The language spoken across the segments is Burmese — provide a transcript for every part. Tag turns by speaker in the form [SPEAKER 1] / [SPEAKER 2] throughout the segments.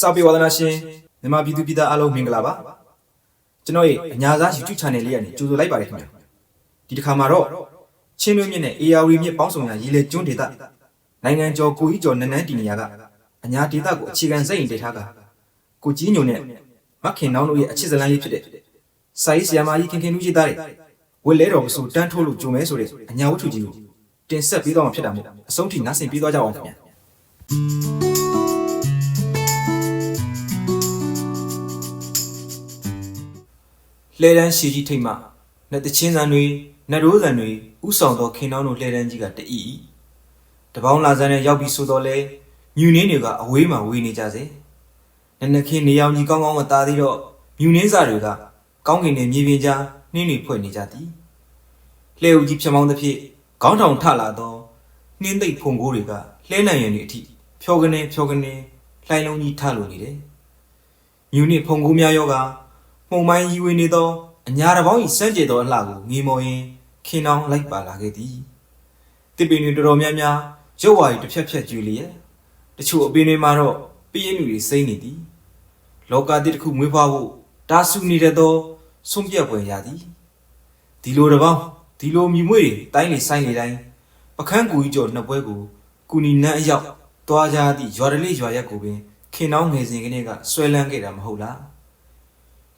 [SPEAKER 1] စာပေဝါဒနာရှင်မြန်မာပြည်သူပြည်သားအားလုံးမင်္ဂလာပါကျွန်တော်ရဲ့အညာသား YouTube channel လေးကနေကြိုဆိုလိုက်ပါတယ်ခင်ဗျာဒီတစ်ခါမှာတော့ချင်းလွင်းမြင့်နဲ့ ARV မြင့်ပေါင်းဆောင်ရာရေလေကျွန်းဒေသနိုင်ငံကျော်ကိုကြီးကျော်နန်းနန်းတီနေရာကအညာဒေသကိုအခြေခံစိတ်ရင်တင်ထားကကိုကြီးညုံနဲ့မခင်နောင်းတို့ရဲ့အချစ်စလန်းလေးဖြစ်တဲ့စာရေးဆရာမကြီးခင်ခင်လူကြီးသားတွေဝက်လဲတော်မဆိုတန်းထိုးလို့ကြုံမဲဆိုတဲ့အညာဝတ္ထုကြီးကိုတင်ဆက်ပေးတော့မှာဖြစ်တာမို့အဆုံးထိနားဆင်ပေးသွားကြအောင်ခင်ဗျာ လှဲတန်းရှည်ကြီးထိတ်မှနဲ့တချင်းဆန်တွေနတ်ရိုးဆန်တွေဥဆောင်သောခင်နှောင်းတို့လှဲတန်းကြီးကတအီတပေါင်းလာဆန်းနဲ့ရောက်ပြီးဆိုတော့လဲမြူနင်းတွေကအဝေးမှာဝေးနေကြစေနနခင်နေအောင်ကြီးကောင်းကောင်းမသားသေးတော့မြူနင်းစာတွေကကောင်းကင်နဲ့မြေပြင်ကြားနှင်းတွေဖွဲ့နေကြသည်လှဲဦးကြီးဖြမောင်းသဖြင့်ခေါင်းထောင်ထလာသောနှင်းသိပ်ဖုန်ကိုးတွေကလှဲနိုင်ရန်တွေအထိဖြောကနေဖြောကနေလှိုင်းလုံးကြီးထလို့နေတယ်မြူနစ်ဖုန်ကိုးများယောက မှုံမိုင်းရီဝေနေသောအညာတစ်ပေါင်း၏စမ်းကြဲသောအလှကိုငေမော်ရင်ခင်းအောင်လိုက်ပါလာခဲ့သည်တစ်ပင်တွေတော်တော်များများရုပ်ဝါရီတစ်ဖြက်ဖြက်ကျွေလျက်တချို့အပင်တွေမှာတော့ပြင်းလူတွေစိမ့်နေသည်လောကတစ်တစ်ခုမွေးဖွားဖို့တာဆူနေတတ်သောဆုံးပြတ်ပွဲရသည်ဒီလိုတစ်ပေါင်းဒီလိုမြည်မွေတွေတိုင်းနေဆိုင်နေတိုင်းပခန်းကူကြီးကျော်နှစ်ပွဲကိုကုနီနန်းအရောက်သွားကြသည့်ရွာတလေးရွာရက်ကိုပင်ခင်အောင်ငယ်စဉ်ကလေးကဆွဲလန်းခဲ့တာမဟုတ်လား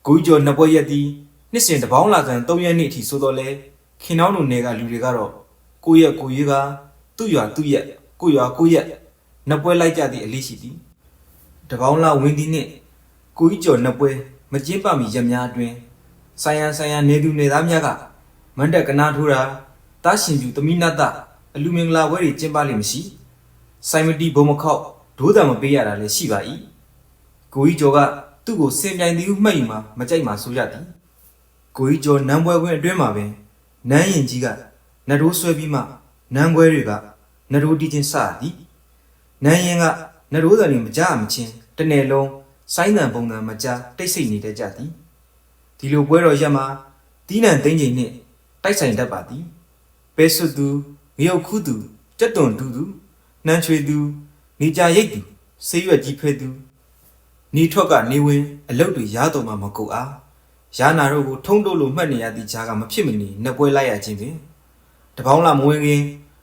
[SPEAKER 1] ကိုကြီးကျော်နှစ်ပွဲရက်သည်နှစ်စဉ်တပေါင်းလာကန်၃ရက်နေ့အထိဆိုတော့လေခင်နှောင်းတို့နယ်ကလူတွေကတော့ကိုရက်ကိုရေးကသူ့ရွာသူ့ရက်ကိုရွာကိုရက်နှစ်ပွဲလိုက်ကြသည့်အလေးရှိသည်တပေါင်းလာဝင်းသည်နှင့်ကိုကြီးကျော်နှစ်ပွဲမကျင်းပမီရက်များအတွင်ဆိုင်ရန်ဆိုင်ရန်နေသူနေသားများကမန္တက်ကနာထိုးတာတားရှင်ပြူသမီးနတ်တအလူမင်္ဂလာပွဲတွေကျင်းပလိမ့်မရှိဆိုင်မတီဘုံမခောက်ဒိုးတံမပေးရတာလည်းရှိပါ၏ကိုကြီးကျော်က သူ့ကိုစင်ပြိုင်သည်ဟုမှတ်ယူမှာမကြိုက်မှာဆိုရသည်ကိုကြီးကျော်နန်းပွဲခွင်းအတွင်းမှာပင်နန်းရင်ကြီးကနတ်တိုးဆွဲပြီးမှနန်းခွဲတွေကနတ်တိုးတီးချင်းစသည်နန်းရင်ကနတ်တိုးတန်တွေမကြမချင်းတစ်နယ်လုံးစိုင်းတန်ပုံတန်မကြတိတ်ဆိတ်နေတတ်ကြသည်ဒီလိုပွဲတော်ရက်မှာတီးနံသိမ့်ချိန်နှင့်တိုက်ဆိုင်တတ်ပါသည်ပဲဆွတ်သူငရုတ်ခူးသူကြက်တွန်တူသူနှမ်းချွေသူနေကြရိတ်သူဆေးရွက်ကြီးဖဲသူ နီထွက်ကနေဝင်အလုတ်တွေရတော့မှမကုတ်အားရနာတို့ကိုထုံးတိုးလို့မှတ်နေရသည့်ကြားကမဖြစ်မနေနှစ်ပွဲလိုက်ရခြင်းပင်တပေါင်းလာမဝင်ခင်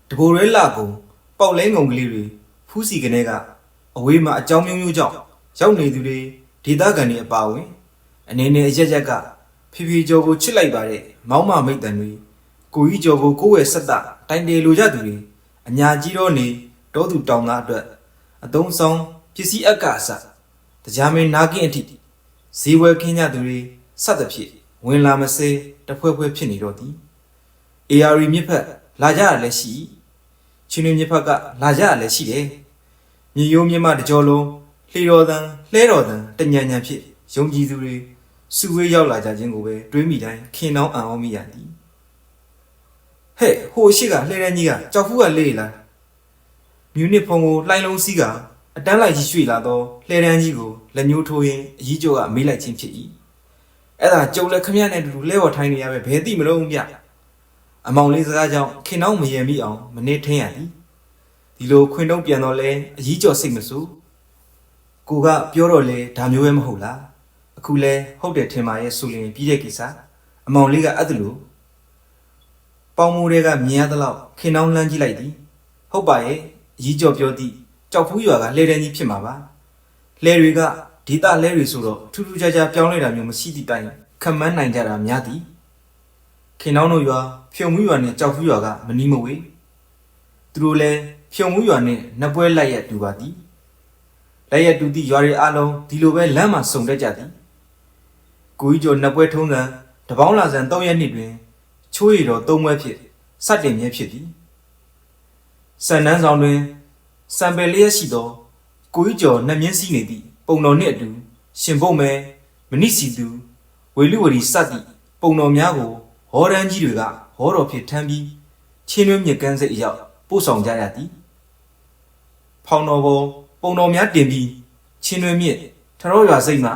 [SPEAKER 1] တဘိုရဲလာကုန်ပေါက်လဲငုံကလေးတွေဖူးစီကနေကအဝေးမှာအကြောင်းမျိုးမျိုးကြောင့်ရောက်နေသူတွေဒေသခံတွေအပါဝင်အနေနဲ့အရက်ရက်ကဖြည်းဖြည်းကျော်ကိုချစ်လိုက်ပါတဲ့မောင်းမမိတ်တန်တွေကိုကြီးကျော်ကိုကိုယ့်ရဲ့ဆက်တတိုင်တယ်လိုကြသူတွေအညာကြီးတော့နေတောသူတောင်သားအတွက်အတုံးဆောင်ပစ္စည်းအပ်ကအစ တရားမင်းနာကင်းအထိဈေးဝယ်ခင်းကြသူတွေစသဖြင့်ဝင်လာမစဲတဖွဲဖွဲဖြစ်နေတော့သည် AR မြစ်ဖက်လာကြရလည်းရှိချင်းတွင်မြစ်ဖက်ကလာကြရလည်းရှိတယ်မြေရိုးမြစ်မတကြောလုံးလှေတော်တန်လှဲတော်တန်တညံညံဖြစ်ယုံကြည်သူတွေစုဝေးရောက်လာကြခြင်းကိုပဲတွေးမိတိုင်းခင်နှောင်းအံ့ဩမိရသည်ဟဲ့ဟိုရှိကလှဲတန်းကြီးကကြောက်ဖူးကလေးလာမြူနစ်ဖုံကိုလှိုင်းလုံးစီးက အတန်းလိုက်ကြီးရွှေ့လာတော့လှဲတန်းကြီးကိုလက်ညှိုးထိုးရင်းအကြီးကျော်ကမေးလိုက်ခြင်းဖြစ်၏အဲ့ဒါကြုံလက်ခမရနဲ့အတူတူလဲဝထိုင်းနေရပဲဘယ်သိမလို့ဗျအမောင်လေးစကားကြောင့်ခင်နှောင်းမယံမိအောင်မနေထင်းရသည်ဒီလိုခွင်တုံးပြန်တော့လဲအကြီးကျော်စိတ်မဆူကိုကပြောတော့လဲဒါမျိုးပဲမဟုတ်လားအခုလဲဟုတ်တယ်ထင်ပါရဲ့ဆိုရင်ပြီးတဲ့ကိစ္စအမောင်လေးကအဲ့ဒါလို့ပေါင်မိုးတွေကမြင်ရသလောက်ခင်နှောင်းလှမ်းကြည့်လိုက်သည်ဟုတ်ပါရဲ့အကြီးကျော်ပြောသည့် ကြောက်ဖူးရွာကလှဲတန်းကြီးဖြစ်မှာပါလှဲတွေကဒေတာလှဲတွေဆိုတော့ထူးထူးခြားခြားပြောင်းလဲတာမျိုးမရှိသည့်တိုင်ခမန်းနိုင်ကြတာများသည်ခင်နှောင်းတို့ရွာဖြုံမှုရွာနဲ့ကြောက်ဖူးရွာကမနီးမဝေးသူတို့လည်းဖြုံမှုရွာနဲ့နှစ်ပွဲလိုက်ရတူပါသည်လိုက်ရတူသည့်ရွာတွေအလုံးဒီလိုပဲလမ်းမှာစုံတက်ကြသည်ကိုကြီးကျော်နှစ်ပွဲထုံးစံတပေါင်းလာစံ၃ရက်နှစ်တွင် ချိုးရတော်၃ပွဲဖြစ်စတင်မြဲဖြစ်သည်စံနှန်းဆောင်တွင် စံပယ်လျက်ရှိသောကိုကြီးကျော်နှမျက်စိနေသည့်ပုံတော်နှင့်အတူရှင်ပုတ်မဲမနိစီသူဝေလူဝရီစသည့်ပုံတော်များကိုဟောရန်ကြီးတွေကဟောတော်ဖြစ်ထမ်းပြီးချင်းရွှဲမြကန်းစိတ်အရောက်ပို့ဆောင်ကြရသည်ဖောင်တော်ပေါ်ပုံတော်များတင်ပြီးချင်းရွှဲမြထရောရွာစိတ်မှ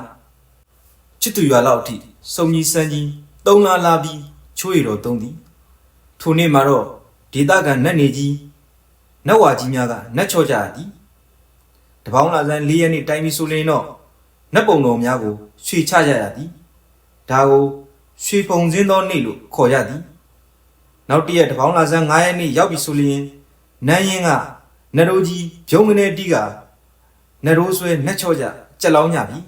[SPEAKER 1] ချစ်သူရွာလောက်အထိစုံကြီးစန်းကြီးသုံးလာလာပြီးချိုးရတော်သုံးသည်ထိုနေ့မှာတော့ဒေတာကန်နတ်နေကြီး နတ်ဝါကြီးများကနတ်ချော့ကြသည်တပေါင်းလာဆန်း၄ရက်နေ့တိုင်းပြီးဆိုလင်းတော့နတ်ပုံတော်များကိုရွှေချကြရသည်ဒါကိုရွှေပုံစင်းသောနေ့လို့ခေါ်ကြသည်နောက်တစ်ရက်တပေါင်းလာဆန်း9ရက်နေ့ရောက်ပြီဆိုလျင်နန်းရင်ကနတ်တို့ကြီးဂျုံကနေတီးကနတ်တို့ဆွဲနှက်ချော့ကြကြက်လောင်းကြပြီ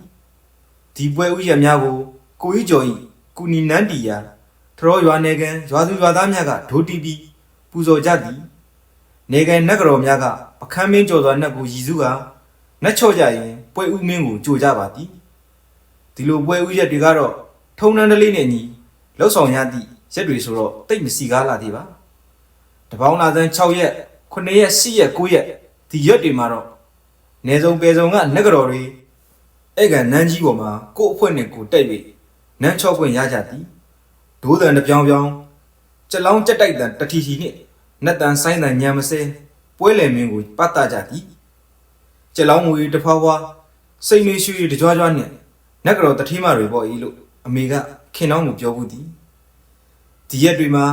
[SPEAKER 1] ဒီပွဲဥရများကိုကိုကြီးကျော်ဤကုနီနန်းတီယာထရောရွာနေကန်ရွာသူရွာသားများကဒိုးတီးပြီးပူဇော်ကြသည် နေကန်နတ်ကတော်များကပခမ်းမင်းကြော်စွာနတ်ကိုရည်စုကနတ်ချော့ကြရင်ပွဲဥမင်းကိုကြိုကြပါသည်ဒီလိုပွဲဥရက်တွေကတော့ထုံနှန်းတလေးနဲ့ညီလှုပ်ဆောင်ရသည့်ရက်တွေဆိုတော့တိတ်မစီကားလာသေးပါတပေါင်းလာသန်း6ရက်9ရက်10ရက်9ရက်ဒီရက်တွေမှာတော့နေစုံပေစုံကနတ်ကတော်တွေအဲ့ကနန်းကြီးပေါ်မှာကို့အဖွဲနဲ့ကိုတက်ပြီးနန်းချော့ခွင့်ရကြသည်ဒိုးတန်တစ်ပြောင်ပြောင်ကြက်လောင်းကြက်တိုက်တန်တထီထီနဲ့ နတ်တန်ဆိုင်တန်ညံမစဲပွဲလည်မင်းကိုပတ်တာကြသည်ကျက်လောင်းငွေတဖွာဖွာစိတ်နှွေးရွှေတကြွားကြွားနဲ့နတ်ကတော်တတိမတွေပေါ့ဤလို့အမေကခင်နှောင်းကိုပြောဘူးသည်ဒီရက်တွေမှာ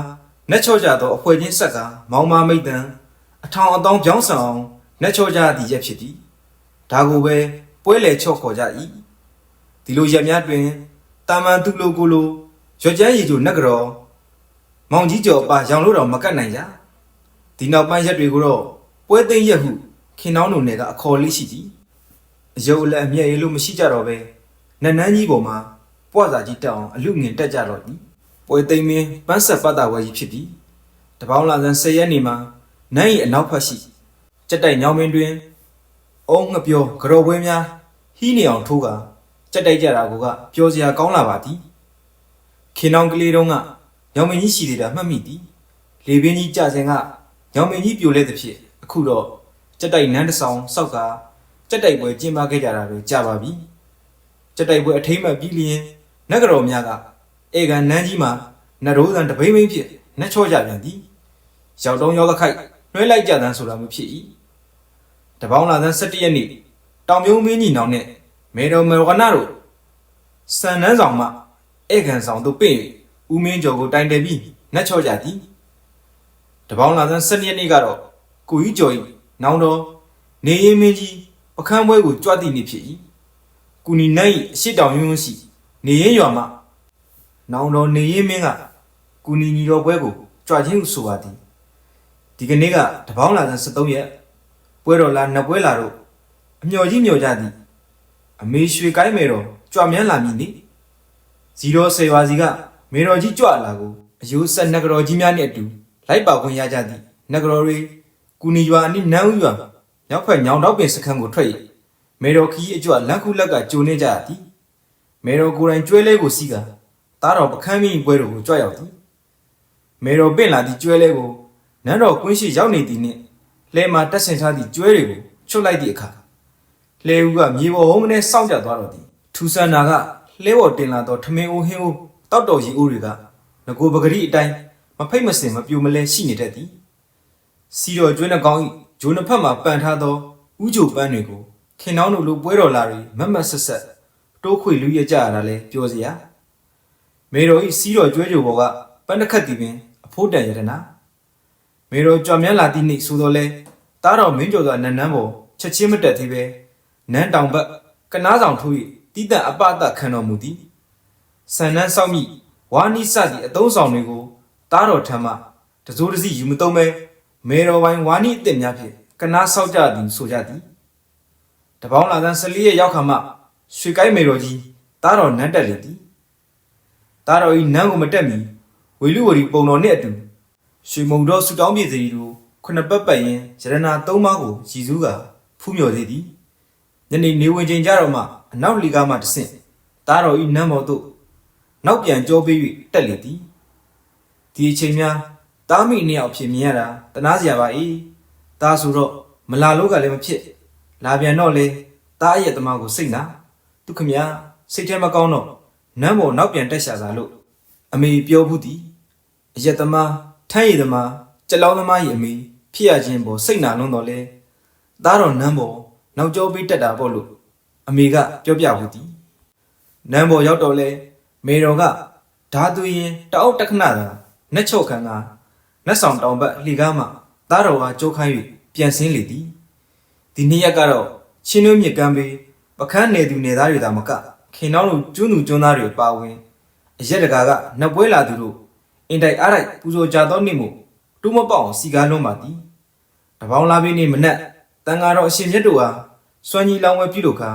[SPEAKER 1] နတ်ချော့ကြသောအဖွဲချင်းဆက်ကမောင်မာမိတ်တန်အထောင်အတောင်းပြောင်းဆောင်နတ်ချော့ကြသည့်ရက်ဖြစ်သည်ဒါကိုပဲပွဲလည်ချော့ခေါ်ကြ၏ဒီလိုရက်များတွင်တာမန်သူလိုကိုလိုရွက်ကျန်းရီကျိုနတ်ကတော်မောင်ကြီးကျော်ပါရောင်လို့တော့မကတ်နိုင်ကြ ဒီနောက်ပိုင်းရက်တွေကိုတော့ပွဲသိမ်းရက်ဟုခင်နှောင်းတို့နယ်ကအခေါ်လေးရှိသည်အယုတ်အလက်အမျက်ရည်လို့မရှိကြတော့ပဲနတ်နန်းကြီးပေါ်မှာပွားစာကြီးတက်အောင်အလူငင်တက်ကြတော့သည်ပွဲသိမ်းမင်းပန်းဆက်ပတ်တာဝဲကြီးဖြစ်သည်တပေါင်းလာဆန်း10ရက်နေမှာနန်း၏အနောက်ဖက်ရှိကြက်တိုက်ညောင်မင်းတွင်အုံးငပြောကြော်ပွဲများဟီးနေအောင်ထိုးကကြက်တိုက်ကြတာကပျော်စရာကောင်းလာပါသည်ခင်နှောင်းကလေးတုံးကညောင်မင်းကြီးရှိသေးတာမှတ်မိသည်လေပင်ကြီးကြစဉ်က ညောင်မင်းကြီးပြိုလဲသဖြင့်အခုတော့ကြက်တိုက်နန်းတစ်ဆောင်စောက်ကကြက်တိုက်ပွဲကျင်းပခဲ့ကြတာတွေကြာပါပြီကြက်တိုက်ပွဲအထိမ့်မှပြီးလျင်နတ်ကတော်များကဧကန်နန်းကြီးမှာနတ်ရိုးသံတပိမ့်မိမ့်ဖြစ်နှက်ချော့ကြပြန်သည်ရောက်တော့ရောက်ကခိုက်နှွှဲလိုက်ကြသန်းဆိုတာမျိုးဖြစ်၏တပေါင်းလာသန်း17ရက်နေ့တောင်ပြုံးမင်းကြီးနောင်နဲ့မေတော်မေဝနာတို့စံနှန်းဆောင်မှဧကန်ဆောင်တို့ပင့်၍ဦးမင်းကျော်ကိုတိုင်တယ်ပြီးနှက်ချော့ကြသည် တပေါင်းလာသန်း7ရက်နေ့ကတော့ကိုကြီးကျော်၏နောင်တော်နေရင်မင်းကြီးပကန်းပွဲကိုကြွသည့်နေ့ဖြစ်၏ကုနီနိုင်၏အရှိတောင်ယွန်းယွန်းရှိ နေရင်ရွာမှနောင်တော်နေရင်မင်းကကုနီညီတော်ပွဲကိုကြွခြင်းဟုဆိုပါသည်ဒီကနေ့ကတပေါင်းလာသန်း73ရက်ပွဲတော်လာနှစ်ပွဲလာတော့အမျော်ကြီးမျော်ကြသည်အမေရွှေကိုင်းမေတော်ကြွမြန်းလာမည်နိဇီရောဆေဝါစီကမေတော်ကြီးကြွလာကိုအယိုးဆက်နဂတော်ကြီးများနှင့်အတူ လိုက်ပါခွင့်ရကြသည့်နဂရောတွေကုနီရွာအနိနန်းဦးရွာရောက်ဖက်ညောင်တော့ပင်စခန်းကိုထွက်၍မေတော်ခီးအကြွလက်ခုလက်ကကြိုနေကြသည်မေတော်ကိုယ်တိုင်ကျွဲလဲကိုစီးကသားတော်ပခန်းမင်းပွဲတော်ကိုကြွရောက်သည်မေတော်ပင့်လာသည့်ကျွဲလဲကိုနန်းတော်ကွင်းရှိရောက်နေသည်နှင့်လဲမှာတက်ဆင်ထားသည့်ကျွဲတွေကိုချွတ်လိုက်သည့်အခါလဲဦးကမြေပေါ်ဟုံးကနေစောင့်ကြသွားတော့သည်ထူဆန်နာကလဲပေါ်တင်လာသောထမင်းအိုးဟင်းအိုးတောက်တော်ရီအိုးတွေကငကိုပဂရီအတိုင်း မဖိတ်မစင်မပြိုမလဲရှိနေတတ်သည်စီတော်ကျွန်းနှကောင်းဤဂျိုးနှစ်ဖက်မှပန်ထားသောဥကြိုပန်းတွေကိုခင်နှောင်းတို့လိုပွဲတော်လာတွေမတ်မတ်ဆက်ဆက်တိုးခွေလူရကြရတာလဲပြောစရာမေတော်ဤစီတော်ကျွဲကြိုဘောကပန်းတစ်ခတ်တီပင်အဖိုးတန်ရတနာမေတော်ကြွမြန်းလာသည့်နေ့ဆိုတော့လဲတားတော်မင်းကျော်စွာနန်းနန်းပေါ်ချက်ချင်းမတက်သေးပဲနန်းတောင်ဘက်ကနားဆောင်ထိုး၍တီးတန့်အပအတခံတော်မူသည်ဆန်နှန်းဆောက်မိဝါနိစသည့်အသုံးဆောင်တွေကို တားတော်ထမ်းမှတစိုးတစည်းယူမသုံးပဲမေတော်ပိုင်းဝါနိအစ်စ်များဖြင့်ကနာဆောက်ကြသည်ဆိုကြသည်တပေါင်းလာသန်း14ရက်ရောက်ခါမှရွှေကိုင်းမေတော်ကြီးတားတော်နန်းတက်လေသည်တားတော်ဤနန်းကိုမတက်မီဝေလူဝရီပုံတော်နှင့်အတူရွှေမုံတော်ဆူတောင်းပြည်စီတို့ခုနှစ်ပတ်ပတ်ရင်ရတနာသုံးပါးကိုရည်စူးကဖူးမြော်သေးသည်ညနေနေဝင်ချိန်ကြတော့မှအနောက်လီကားမှတဆင့်တားတော်ဤနန်းပေါ်သို့နောက်ပြန်ကြောပေး၍တက်လေသည် ဒီအချိန်များတားမိနှစ်ယောက်ဖြစ်မြင်ရတာတနာစရာပါ၏ဒါဆိုတော့မလာလို့ကလည်းမဖြစ်လာပြန်တော့လေတားရဲ့တမကိုစိတ်နာသူခမညာစိတ်ထဲမကောင်းတော့နမ်းပေါ်နောက်ပြန်တက်ရှာစားလို့အမေပြောဘူးသည်အရက်သမားထမ်းရည်သမားကြက်လောင်းသမားရဲ့အမေဖြစ်ရခြင်းပေါ်စိတ်နာလွန်းတော့လေသားတော်နမ်းပေါ်နောက်ကျောပေးတက်တာပေါ့လို့အမေကပြောပြဘူးသည်နမ်းပေါ်ရောက်တော့လေမေတော်ကဓာသူရင်တအောက်တခဏသာ နှက်ချုပ်ခံကနတ်ဆောင်တောင်ဘက်လှီကားမှသားတော်ဟာကြိုးခိုင်း၍ပြန်ဆင်းလေသည်ဒီနေ့ရက်ကတော့ချချင်းနှွေးမြစ်ကမ်းပေးပခန်းနယ်သူနယ်သားတွေသာမကခင်နောင်းလိုကျွန်းသူကျွန်းသားတွေပါဝင်အရက်တကာကနတ်ပွဲလာသူတို့အင်တိုက်အားတိုက်ပူဇော်ကြသောနေ့မို့တူးမပေါအောင်စီကားလုံးပါသည်တပေါင်းလာပြီးနေ့မနက်တန်ဃာတော်အရှင်မြတ်တို့ဟာစွမ်းကြီးလောင်းဝဲပြုလုပ်ခါ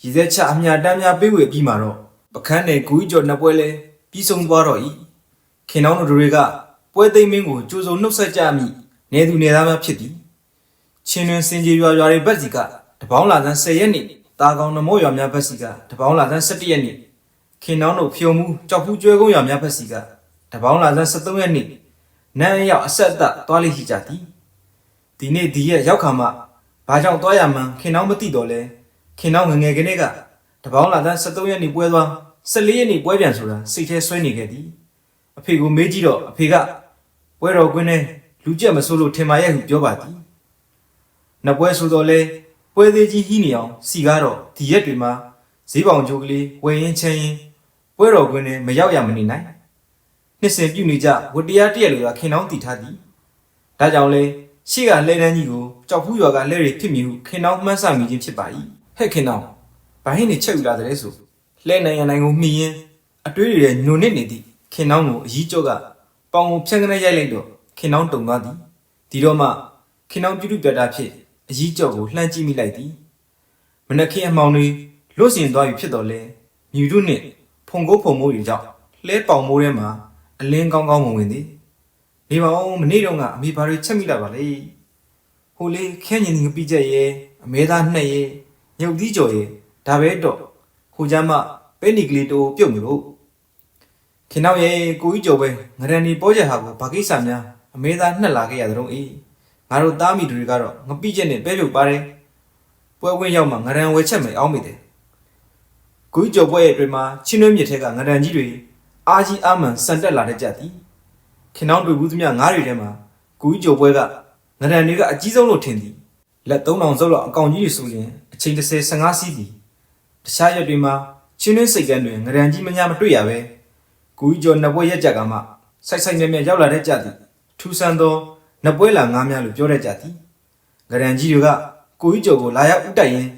[SPEAKER 1] ရည်သက်ချအမြတ်တမ်းများပေးဝေပြီးမှတော့ပခန်းနယ်ဂူကြီးကျော်နတ်ပွဲလဲပြီးဆုံးသွားတော့၏ ခင်နောင်းတို့တွေကပွဲသိမ်းမင်းကိုကြိုးစုံနှုတ်ဆက်ကြမိနေသူနေသားများဖြစ်သည်ချင်းတွင်စင်ကြီးရွာရွာတွေဘက်စီကတပေါင်းလာသန်း10ရက်နေ့တာကောင်နမောရွာများဘက်စီကတပေါင်းလာသန်း17ရက်နေ့ခင်နောင်းတို့ဖြုံမှုကြောက်ဖူးကျွဲကုန်းရွာများဘက်စီကတပေါင်းလာသန်း13ရက်နေ့နန်းအရောက်အဆက်အသက်သွားလိရှိကြသည်ဒီနေ့ဒီရက်ရောက်ခါမှဘာကြောင့်သွားရမှန်းခင်နောင်းမသိတော့လဲခင်နောင်းငယ်ငယ်ကလေးကတပေါင်းလာသန်း13ရက်နေ့ပွဲသွား14ရက်နေ့ပွဲပြန်ဆိုတာစိတ်ထဲဆွဲနေခဲ့သည် အဖေကိုမေးကြည့်တော့အဖေကပွဲတော်ကွင်းထဲလူကြက်မစိုးလို့ထင်ပါရဲ့ဟုပြောပါသည်နပွဲဆိုတော့လေပွဲသေးကြီးဟီးနေအောင်စီကားတော့ဒီရက်တွေမှာဈေးပေါင်ကြိုးကလေးဝယ်ရင်ချမ်းရင်ပွဲတော်ကွင်းနဲ့မရောက်ရမနေနိုင်နှစ်စဉ်ပြုနေကြဝတ္တရားတရက်လိုသာခင်နှောင်းတည်ထားသည်ဒါကြောင့်လေရှေ့ကလဲတန်းကြီးကိုကြောက်ဖူးရွာကလဲတွေဖြစ်မြူခင်နှောင်းမှန်းဆမိခြင်းဖြစ်ပါ၏ဟဲ့ခင်နှောင်းဘာဟင်းနေချက်ယူလာတဲ့ဆိုလဲနိုင်ရနိုင်ကိုမှီရင်အတွေးတွေညွန်နစ်နေသည် ခင်နှောင်းကိုအကြီးကျော်ကပေါင်ကိုဖြန့်ကနေရိုက်လိုက်တော့ခင်နှောင်းတုံသွားသည်ဒီတော့မှခင်အောင်ပြုတ်ပြတ်တာဖြစ်အကြီးကျော်ကိုလှမ်းကြည့်မိလိုက်သည်မနက်ခင်းအမောင်တွေလွတ်စင်သွားပြီဖြစ်တော်လဲမြူတို့နှင့်ဖုန်ကုတ်ဖုံမိုးတွေကြောင့်လှဲပေါင်မိုးထဲမှာအလင်းကောင်းကောင်းဝင်ဝင်သည်နေပါဦးမနေ့တော့ကအမေဘာတွေချက်မိလာပါလေဟိုလေခင်းညင်ငပိချက်ရဲ့အမဲသားနှက်ရဲ့ညုတ်သီးကြော်ရဲ့ဒါပဲတော့ဟိုကြမ်းမပဲနီကလေးတိုးပြုတ်မျိုး ခင်နောက်ရဲ့ကိုကြီးကျော်ပဲငရန်ဒီပေါ်ချက်ဟာကိုဘာကိစ္စများအမဲသားနှက်လာခဲ့ရတဲ့တော့အေးငါတို့သားမိတွေကတော့ငပိချက်နဲ့ပဲပြုတ်ပါတယ်ပွဲဝင်းရောက်မှငရန်ဝဲချက်မယ်အောင်းမိတယ်ဂူကြော်ပွဲရဲ့အတွင်မှာချင်းနှွေးမြစ်ထဲကငရန်ကြီးတွေအာကြီးအာမန်စံတက်လာတဲ့ကြသည်ခင်နှောင်းတွေ့ဘူးသမျှငါးတွေထဲမှာဂူကြော်ပွဲကငရန်တွေကအကြီးဆုံးလို့ထင်သည်လက်3000စုပ်လောက်အကောင်ကြီးတွေဆိုရင်အချိန်30 15စီးသည်တခြားရက်တွေမှာချင်းနှွေးစိတ်ကန်းတွင်ငရန်ကြီးမညာမတွေ့ရပဲ ဂူကြော်နှစ်ပွဲရက်ကြကမှစိုက်စိုက်မြဲမြဲရောက်လာတဲ့ကြသည်ထူဆန်းသောနပွဲလာငားများလို့ပြောတတ်ကြသည်ဂရန်ကြီးတွေကကိုကြီးကျော်ကိုလာရောက်ဥတိုက်ရင်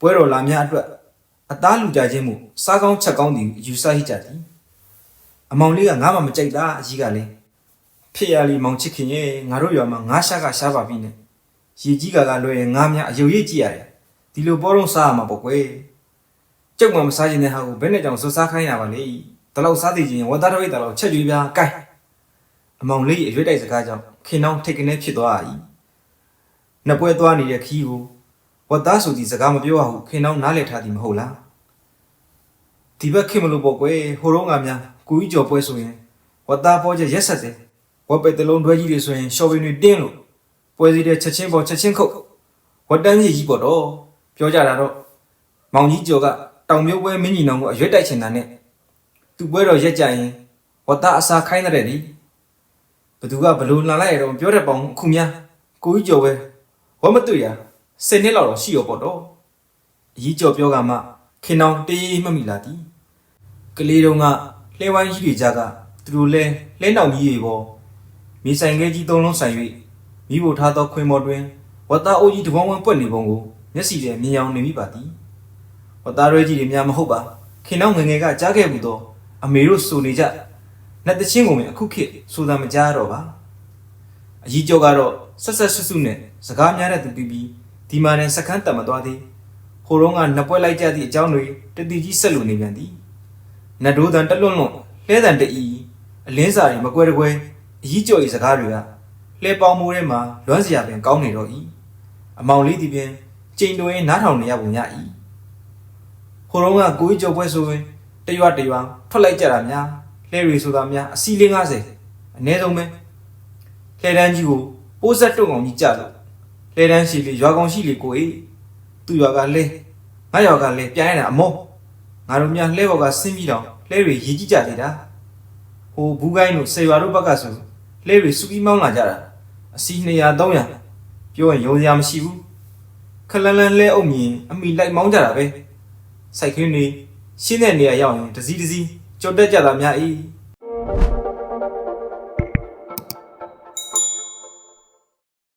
[SPEAKER 1] ပွဲတော်လာများအတွက်အသားလူကြခြင်းမှုစားကောင်းချက်ကောင်းသည်ယူဆဟိကြသည်အမောင်လေးကငါမှမကြိုက်တာအကြီးကလည်းဖြစ်ရလီမောင်ချစ်ခင်ရဲ့ငါတို့ရွာမှာငါးရှားကရှားပါပြီနဲ့ရေကြီးကကလွယ်ရင်ငါးများအယုံရိပ်ကြည့်ရတယ်ဒီလိုပေါ်တော့စားရမှာပေါ့ကွယ်ကျုပ်မှမစားခြင်းတဲ့ဟာကိုဘယ်နဲ့ကြောင့်စွစားခိုင်းရပါလဲ တလောက်စားသေးခြင်းဝတ်သားတော်ရိတ်တလောက်ချက်ကြွေးပြားကိုက်အမောင်လေးအရွေးတိုက်စကားကြောင့်ခင်နှောင်းထိတ်ကနေဖြစ်သွား၏နှစ်ပွဲသွားနေတဲ့ခီးကိုဝတ်သားဆိုသည့်စကားမပြောရဟုခင်နှောင်းနားလည်ထားသည်မဟုတ်လားဒီဘက်ခင်မလို့ပေါ့ကွယ်ဟိုတော့ငါများကိုကြီးကျော်ပွဲဆိုရင်ဝတ်သားပေါ်ချက်ရက်ဆက်တယ်ဝတ်ပဲတလုံးတွဲကြီးတွေဆိုရင်ရှော်ပင်တွေတင်းလို့ပွဲစီတဲ့ချက်ချင်းပေါ်ချက်ချင်းခုတ်ဝတ်တန်းကြီးကြီးပေါ့တော့ပြောကြတာတော့မောင်ကြီးကျော်ကတောင်မြုပ်ပွဲမင်းကြီးနောင်ကိုအရွေးတိုက်ချင်တာနဲ့ သူ့ပွဲတော်ရက်ကြရင်ဝတ်သားအစာခိုင်းတဲ့လေဘသူကဘလို့လာလိုက်ရတော့ပြောတတ်ပေါင်းအခုများကိုကြီးကျော်ပဲဝတ်မတွေ့ရဆယ်နှစ်လောက်တော့ရှိရောပေါ့တော့အကြီးကျော်ပြောကမှခင်အောင်တေးမှတ်မိလာသည်ကလေးတုံးကလှဲဝိုင်းကြီးတွေကြကသူတို့လဲလဲနောက်ကြီးတွေပေါ်မြေဆိုင်ခဲကြီးသုံးလုံးဆိုင်၍မိဖို့ထားသောခွင်ပေါ်တွင်ဝတ်သားအိုးကြီးတပေါင်းဝန်းပွက်နေပုံကိုမျက်စီထဲမြင်အောင်နေမိပါသည်ဝတ်သားရဲကြီးတွေများမဟုတ်ပါခင်အောင်ငယ်ငယ်ကကြားခဲ့မှုသော အမေတို့ဆိုနေကြနှစ်တချင်းကိုမြင်အခုခေတ်ဆိုတာမကြားတော့ပါအကြီးကျော်ကတော့ဆက်ဆက်ဆွဆွနဲ့စကားများတဲ့သူပြီးပြီးဒီမှာနဲ့စကန်းတက်မသွားသေးဟိုတော့ကနှစ်ပွဲလိုက်ကြသည့်အကြောင်းတွေတတိကြီးဆက်လို့နေပြန်သည်နတ်ဒိုးတန်တက်လွန့်လွန့်လဲတန်တအီအလင်းစာတွေမကွဲတကွဲအကြီးကျော်၏စကားတွေကလှဲပေါင်းမိုးထဲမှာလွမ်းစရာပင်ကောင်းနေတော့၏အမောင်လေးဒီပင်ကျိန်တွင်နားထောင်နေရပုံရ၏ဟိုတော့ကကိုကြီးကျော်ပွဲဆိုရင် တရွတရွထွက်လိုက်ကြတာများလှဲရီဆိုတာများအစီလေး90အနည်းဆုံးပဲလှဲတန်းကြီးကိုပိုးဆက်တုံအောင်ကြီးကြလို့လှဲတန်းရှိလေရွာကောင်ရှိလေကိုအေးသူ့ရွာကလဲငါရွာကလဲပြိုင်းရတာအမောငါတို့များလှဲဘော်ကဆင်းပြီးတော့လှဲရီရည်ကြီးကြသေးတာဟိုဘူးကိုင်းတို့ဆေရွာတို့ဘက်ကဆိုလှဲရီစူပြီးမောင်းလာကြတာအစီ200 300ပြောရင်ယုံစရာမရှိဘူးခလန်လန်လဲအုပ်မြင်အမိလိုက်မောင်းကြတာပဲစိုက်ခင်းတွေ ရှင်းတဲ့နေရာရောက်ရင်တစည်းတစည်းကြော်တက်ကြတာများအေး